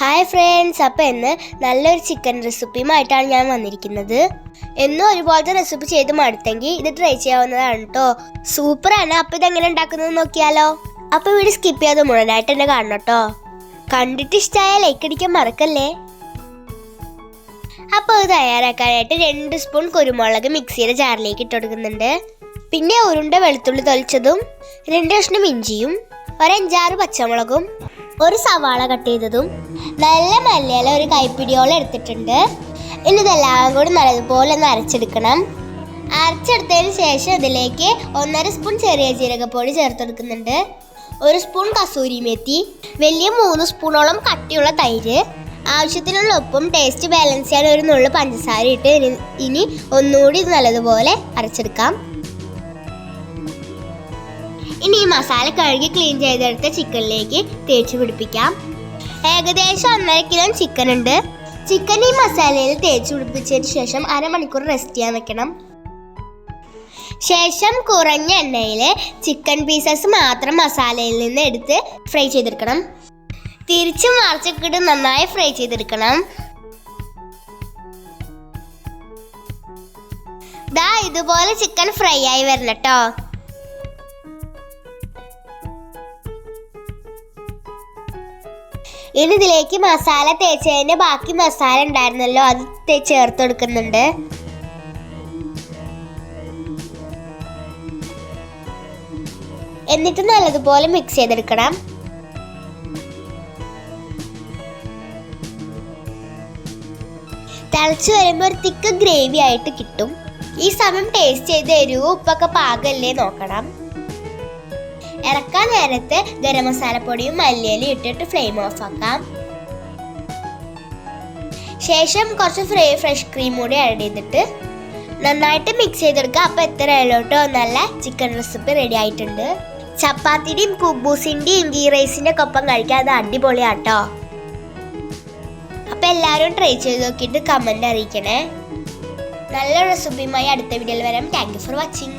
Hi friends അപ്പം ഇന്ന് നല്ലൊരു ചിക്കൻ റെസിപ്പിയുമായിട്ടാണ് ഞാൻ വന്നിരിക്കുന്നത്. എന്നും ഒരുപോലത്തെ റെസിപ്പി ചെയ്ത് മടുത്തെങ്കിൽ ഇത് ട്രൈ ചെയ്യാവുന്നതാണ് കേട്ടോ സൂപ്പറാണ് അപ്പം ഇതെങ്ങനെ ഉണ്ടാക്കുന്നത് നോക്കിയാലോ? അപ്പോൾ വീഡിയോ സ്കിപ്പ് ചെയ്യാതെ മുഴുവനായിട്ട് തന്നെ കാണണം കേട്ടോ കണ്ടിട്ട് ഇഷ്ടമായ ലൈക്ക് അടിക്കാൻ മറക്കല്ലേ? അപ്പോൾ ഇത് തയ്യാറാക്കാനായിട്ട് രണ്ട് സ്പൂൺ കുരുമുളക് മിക്സിയുടെ ജാറിലേക്ക് ഇട്ട് കൊടുക്കുന്നുണ്ട്. പിന്നെ ഉരുണ്ട വെളുത്തുള്ളി തൊലിച്ചതും രണ്ട് കഷ്ണം ഇഞ്ചിയും ഒരഞ്ചാറ് പച്ചമുളകും ഒരു സവാള കട്ട് ചെയ്തതും നല്ല മല്ലിയില ഒരു കൈപ്പിടിയോളം എടുത്തിട്ടുണ്ട്. ഇനി ഇതെല്ലാം കൂടി നല്ലതുപോലെ ഒന്ന് അരച്ചെടുക്കണം. അരച്ചെടുത്തതിന് ശേഷം ഇതിലേക്ക് ഒന്നര സ്പൂൺ ചെറിയ ജീരകപ്പൊടി ചേർത്തെടുക്കുന്നുണ്ട്. ഒരു സ്പൂൺ കസൂരി മേത്തി വലിയ മൂന്ന് സ്പൂണോളം കട്ടിയുള്ള തൈര് ആവശ്യത്തിനുള്ള ഉപ്പും ടേസ്റ്റ് ബാലൻസ് ചെയ്യാൻ ഒരു നുള്ളു പഞ്ചസാര ഇട്ട് ഇനി ഒന്നുകൂടി നല്ലതുപോലെ അരച്ചെടുക്കാം. ഇനി ഈ മസാല കഴുകി ക്ലീൻ ചെയ്തെടുത്ത ചിക്കനിലേക്ക് തേച്ച് പിടിപ്പിക്കാം. ഏകദേശം ഒന്നര കിലോ ചിക്കൻ ഉണ്ട്. ചിക്കൻ ഈ മസാലയിൽ തേച്ച് പിടിപ്പിച്ചതിന് ശേഷം അരമണിക്കൂർ റെസ്റ്റ് ചെയ്യാൻ വെക്കണം. ശേഷം കുറഞ്ഞ എണ്ണയിൽ ചിക്കൻ പീസസ് മാത്രം മസാലയിൽ നിന്ന് എടുത്ത് ഫ്രൈ ചെയ്തെടുക്കണം. തിരിച്ചും മറിച്ചൊക്കെ ഇട്ട് നന്നായി ഫ്രൈ ചെയ്തെടുക്കണം. ദാ ഇതുപോലെ ചിക്കൻ ഫ്രൈ ആയി വരണം കേട്ടോ ഇനി ഇതിലേക്ക് മസാല തേച്ചതിന്റെ ബാക്കി മസാല ഉണ്ടായിരുന്നല്ലോ അത് ചേർത്ത് കൊടുക്കുന്നുണ്ട്. എന്നിട്ട് നല്ലതുപോലെ മിക്സ് ചെയ്തെടുക്കണം. തിളച്ച് വരുമ്പോൾ ഒരു തിക്ക് ഗ്രേവി ആയിട്ട് കിട്ടും. ഈ സമയം ടേസ്റ്റ് ചെയ്ത് എരിവ് ഉപ്പൊക്കെ പാകല്ലേ നോക്കണം. ഇറക്കാൻ നേരത്ത് ഗരം മസാലപ്പൊടിയും മല്ലിയിലും ഇട്ടിട്ട് ഫ്ലെയിം ഓഫ് ആക്കാം. ശേഷം കുറച്ച് ഫ്രൈ ഫ്രഷ് ക്രീം കൂടി ആഡ് ചെയ്തിട്ട് നന്നായിട്ട് മിക്സ് ചെയ്തെടുക്കുക അപ്പോൾ എത്ര ഇളോട്ടോ നല്ല ചിക്കൻ റെസിപ്പി റെഡി ആയിട്ടുണ്ട്. ചപ്പാത്തിയുടെയും കുബൂസിന്റെയും ഗീ റൈസിന്റെ ഒപ്പം കഴിക്കാൻ അത് അടിപൊളിയാട്ടോ. അപ്പോൾ എല്ലാവരും ട്രൈ ചെയ്ത് നോക്കിയിട്ട് കമന്റ് അറിയിക്കണേ. നല്ല റെസിപ്പിയുമായി അടുത്ത വീഡിയോയിൽ വരാം. Thank you for watching